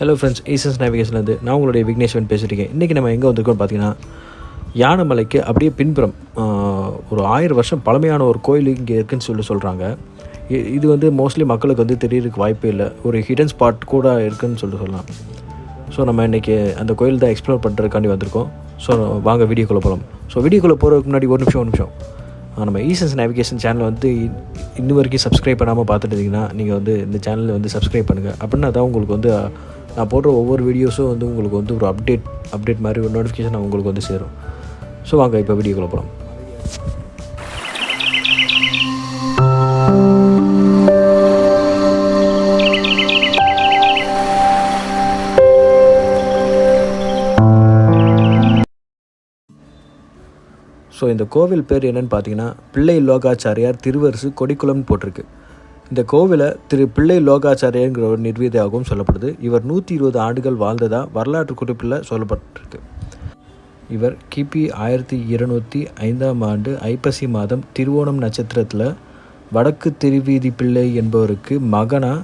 Hello friends ஈசன்ஸ் நேவிகேஷன்லேருந்து நான் உங்களுடைய விக்னேஸ்வரன் பேசியிருக்கேன் இன்றைக்கி நம்ம எங்கே வந்திருக்கோம்னு பார்த்தீங்கன்னா யானைமலைக்கு அப்படியே பின்புறம் ஒரு ஆயிரம் வருஷம் பழமையான ஒரு கோயில் இங்கே இருக்குதுன்னு சொல்லி சொல்கிறாங்க இது வந்து மோஸ்ட்லி மக்களுக்கு வந்து தெரியறதுக்கு வாய்ப்பே இல்லை. ஒரு ஹிடன் ஸ்பாட் கூட இருக்குன்னு சொல்லி சொல்லலாம். ஸோ நம்ம இன்றைக்கி அந்த கோயில் தான் எக்ஸ்ப்ளோர் பண்ணுறதுக்காண்டி வந்திருக்கோம். ஸோ வாங்க வீடியோக்குள்ளே போகலாம் ஸோ வீடியோக்குள்ளே போகிறதுக்கு முன்னாடி ஒரு நிமிஷம் ஒரு நிமிஷம். நம்ம ஈசன்ஸ் நேவிகேஷன் சேனலை வந்து இன்னும் வரைக்கும் சப்ஸ்கிரைப் பண்ணாமல் பார்த்துட்டு இருந்தீங்கன்னா நீங்கள் வந்து இந்த சேனலில் வந்து சப்ஸ்கிரைப் பண்ணுங்கள் அப்படின்னா தான் உங்களுக்கு வந்து நான் போடுற ஒவ்வொரு வீடியோஸும் வந்து உங்களுக்கு வந்து ஒரு அப்டேட் அப்டேட் மாதிரி ஒரு நோட்டிஃபிகேஷன் உங்களுக்கு வந்து சேரும். ஸோ வாங்க இப்போ வீடியோக்குள்ளே போகலாம் ஸோ இந்த கோவில் பேர் என்னென்னு பார்த்தீங்கன்னா பிள்ளை லோகாச்சாரியார் திருவரசு கொடிக்குளம்னு போட்டிருக்கு. இந்த கோவிலை திரு பிள்ளை லோகாச்சாரியங்கிற ஒரு நிர்வீதியாகவும் சொல்லப்படுது. இவர் நூற்றி இருபது ஆண்டுகள் வாழ்ந்ததாக வரலாற்று குறிப்பில் சொல்லப்பட்டிருக்கு. இவர் கிபி ஆயிரத்தி இருநூற்றி ஐந்தாம் ஆண்டு ஐப்பசி மாதம் திருவோணம் நட்சத்திரத்தில் வடக்கு திருவீதி பிள்ளை என்பவருக்கு மகனா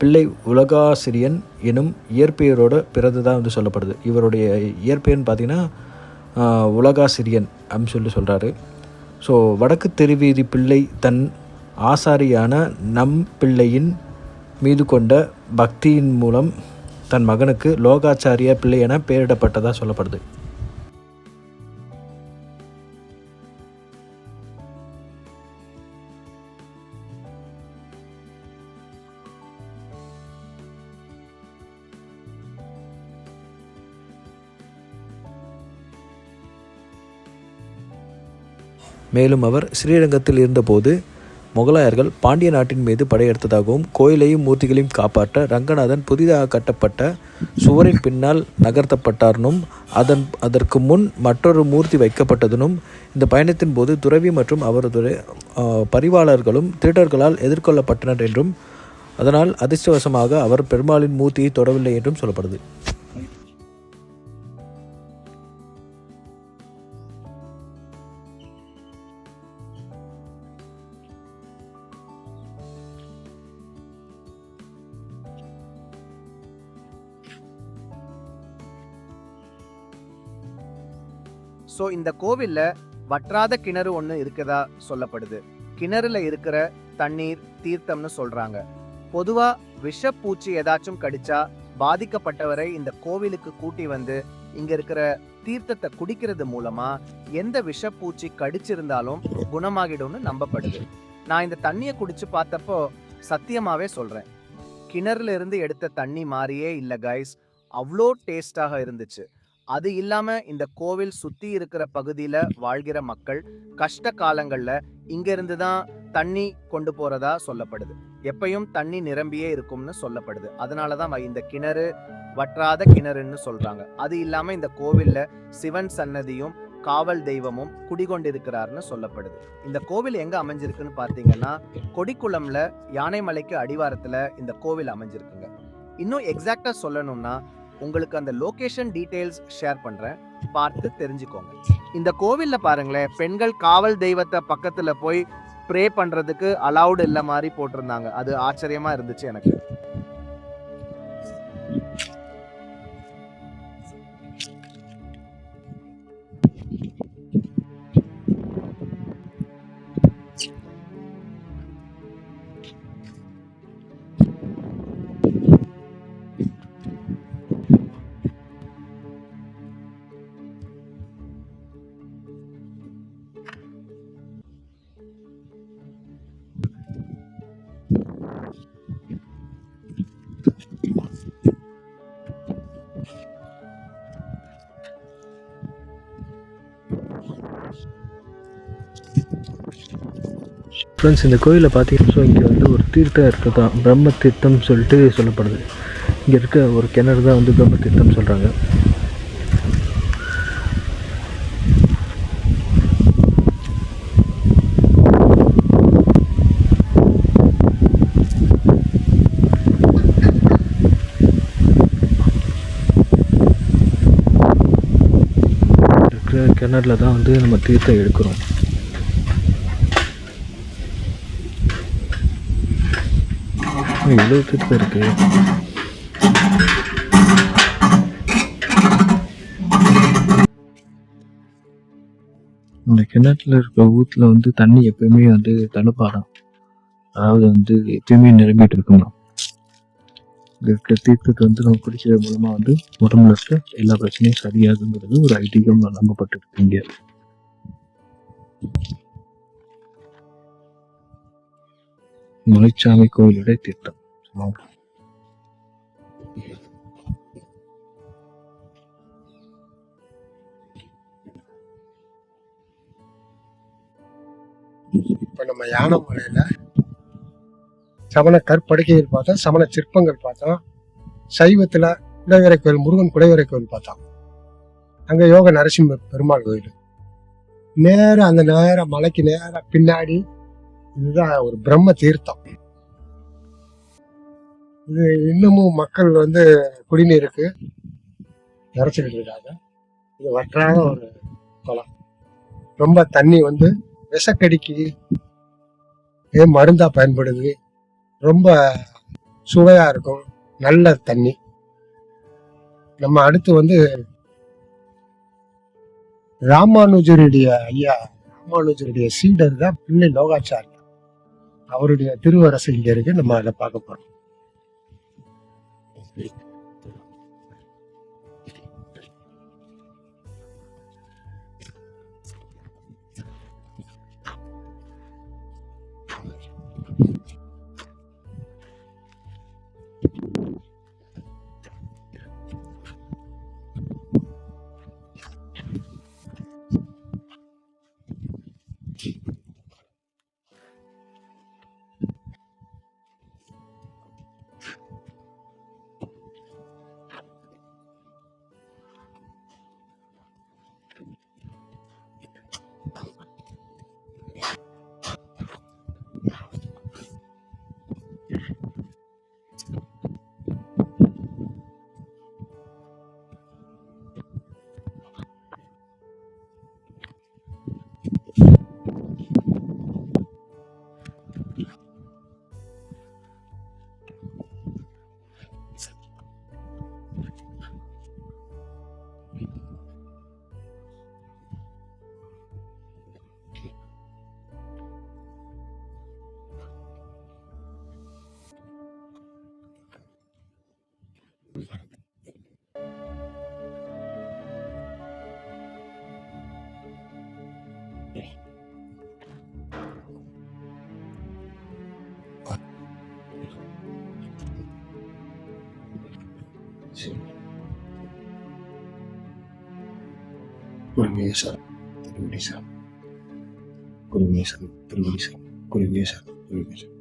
பிள்ளை உலகாசிரியன் எனும் இயற்பெயரோட பிறந்ததாக வந்து சொல்லப்படுது. இவருடைய இயற்பெயர்னு பார்த்திங்கன்னா உலகாசிரியன் அப்படின்னு சொல்லி சொல்கிறாரு ஸோ வடக்கு திருவீதி பிள்ளை தன் ஆசாரியான நம் பிள்ளையின் மீது கொண்ட பக்தியின் மூலம் தன் மகனுக்கு லோகாச்சாரிய பிள்ளை என பெயரிடப்பட்டதாக சொல்லப்படுது. மேலும் அவர் ஸ்ரீரங்கத்தில் இருந்தபோது முகலாயர்கள் பாண்டிய நாட்டின் மீது படையெடுத்ததாகவும் கோயிலையும் மூர்த்திகளையும் காப்பாற்ற ரங்கநாதன் புதிதாக கட்டப்பட்ட சுவரின் பின்னால் நகர்த்தப்பட்டார்னும் அதன் அதற்கு முன் மற்றொரு மூர்த்தி வைக்கப்பட்டதனும் இந்த பயணத்தின் போது துறவி மற்றும் அவரது பரிவாளர்களும் திருடர்களால் எதிர்கொள்ளப்பட்டனர் என்றும் அதனால் அதிர்ஷ்டவசமாக அவர் பெருமாளின் மூர்த்தியை தொடவில்லை என்றும் சொல்லப்படுது. ஸோ இந்த கோவில்ல வற்றாத கிணறு ஒன்று இருக்கதா சொல்லப்படுது. கிணறுல இருக்கிற தண்ணீர் தீர்த்தம்னு சொல்றாங்க. பொதுவா விஷப்பூச்சி ஏதாச்சும் கடிச்சா பாதிக்கப்பட்டவரை இந்த கோவிலுக்கு கூட்டி வந்து இங்க இருக்கிற தீர்த்தத்தை குடிக்கிறது மூலமா எந்த விஷப்பூச்சி கடிச்சிருந்தாலும் குணமாகிடும்னு நம்பப்படுது. நான் இந்த தண்ணியை குடிச்சு பார்த்தப்போ சத்தியமாவே சொல்றேன். கிணறுல இருந்து எடுத்த தண்ணி மாதிரியே இல்லை கைஸ் அவ்வளோ டேஸ்டாக இருந்துச்சு. அது இல்லாமல் இந்த கோவில் சுற்றி இருக்கிற பகுதியில் வாழ்கிற மக்கள் கஷ்ட காலங்களில் இங்கேருந்து தான் தண்ணி கொண்டு போகிறதா சொல்லப்படுது. எப்பயும் தண்ணி நிரம்பியே இருக்கும்னு சொல்லப்படுது. அதனால தான் இந்த கிணறு வற்றாத கிணறுன்னு சொல்கிறாங்க அது இல்லாமல் இந்த கோவிலில் சிவன் சன்னதியும் காவல் தெய்வமும் குடிகொண்டிருக்கிறார்னு சொல்லப்படுது. இந்த கோவில் எங்க அமைஞ்சிருக்குன்னு பார்த்தீங்கன்னா கொடிக்குளம்ல யானைமலைக்கு அடிவாரத்துல இந்த கோவில் அமைஞ்சிருக்குங்க. இன்னும் எக்ஸாக்டா சொல்லணும்னா உங்களுக்கு அந்த லொகேஷன் டீடைல்ஸ் ஷேர் பண்றேன். பார்த்து தெரிஞ்சுக்கோங்க. இந்த கோவில்ல பாருங்களேன் பெண்கள் காவல் தெய்வத்தை பக்கத்துல போய் ப்ரே பண்றதுக்கு அலவுடு இல்ல மாதிரி போட்டிருந்தாங்க. அது ஆச்சரியமா இருந்துச்சு எனக்கு. ஃப்ரெண்ட்ஸ் இந்த கோயிலில் பார்த்தீங்கன்னா ஸோ இங்கே வந்து ஒரு தீர்த்தம் இருக்குது தான் பிரம்ம தீர்த்தம் சொல்லிட்டு சொல்லப்படுது. இங்கே இருக்க ஒரு கிணறு தான் வந்து பிரம்ம தீர்த்தம் சொல்கிறாங்க இருக்கிற கிணறுல தான் வந்து நம்ம தீர்த்தம் எடுக்கிறோம். இவ்வளோ பெருசாக இருக்குது இந்த கிணத்துல இருக்க ஊத்துல வந்து தண்ணி எப்பயுமே வந்து தடுப்பாடும் அதாவது வந்து எப்பயுமே நிரம்பிட்டு இருக்கணும். இருக்க தீர்த்தத்தை வந்து நம்ம குடிக்கிறது மூலமா வந்து உடம்புல இருக்க எல்லா பிரச்சனையும் சரியாகுங்கிறது ஒரு ஐதீகம் நம்பப்பட்டிருக்கு இங்கே. முனிச்சாமி கோயிலுடைய தீர்த்தம் ஆமாம். இப்போ நம்ம யானைமலையில் சமண கற்படுக்கைகள் பார்த்தோம் சமண சிற்பங்கள் பார்த்தோம் சைவத்தில் குடைவரை கோயில் முருகன் குடைவரை கோயில் பார்த்தோம் அங்கே யோக நரசிம்ம பெருமாள் கோயில் நேரா அந்த நேர மலைக்கு நேரா பின்னாடி இதுதான் ஒரு பிரம்ம தீர்த்தம் இது இன்னமும் மக்கள் வந்து குடிநீருக்கு நிறைச்சிக்கிட்டு இருக்காங்க இது வற்றாத ஒரு குளம். ரொம்ப தண்ணி வந்து விஷக்கடிக்கு ஏ மருந்தாக பயன்படுது. ரொம்ப சுவையாக இருக்கும். நல்ல தண்ணி. நம்ம அடுத்து வந்து ராமானுஜருடைய ஐயா ராமானுஜருடைய சீடர் தான் பிள்ளை லோகாச்சாரி அவருடைய திருவரசு இங்கே இருக்கு. நம்ம அதை பார்க்க Thank you. Kurumisa, kurumisa, kurumisa, kurumisa, kurumisa, kurumisa.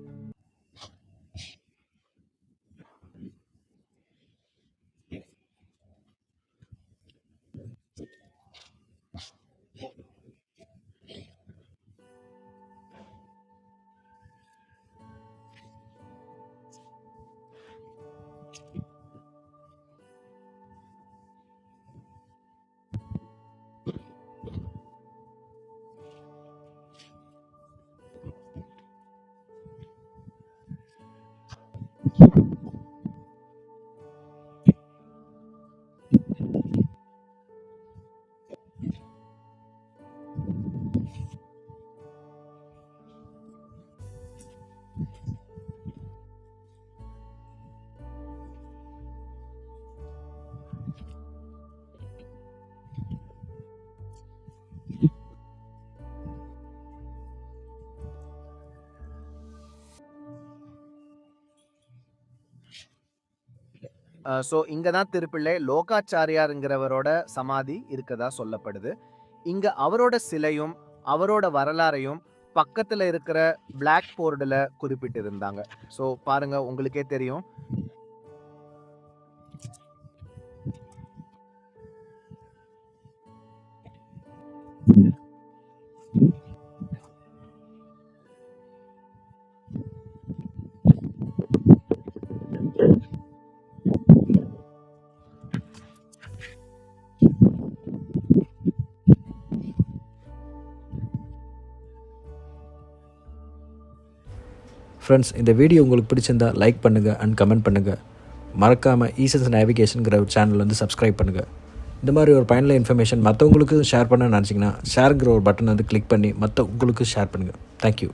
So இங்கே தான் திருப்பிள்ளை லோகாச்சாரியாருங்கிறவரோட சமாதி இருக்கதா சொல்லப்படுது. இங்கே அவரோட சிலையும் அவரோட வரலாறையும் பக்கத்தில் இருக்கிற பிளாக் போர்டில் குறிப்பிட்டிருந்தாங்க. ஸோ பாருங்கள் உங்களுக்கே தெரியும். ஃப்ரெண்ட்ஸ் இந்த வீடியோ உங்களுக்கு பிடிச்சிருந்தா லைக் பண்ணுங்கள் அண்ட் கமெண்ட் பண்ணுங்கள் மறக்காமல் ஈசன்ஸ் நேவிகேஷனுங்கிற ஒரு சேனல் வந்து சப்ஸ்கிரைப் பண்ணுங்கள் இந்த மாதிரி ஒரு பயனுள்ள இன்ஃபர்மேஷன் மற்றவங்களுக்கு ஷேர் பண்ண நினச்சிங்கன்னா ஷேருங்கிற ஒரு பட்டன் வந்து கிளிக் பண்ணி மற்றவங்களுக்கு ஷேர் பண்ணுங்கள் தேங்க்யூ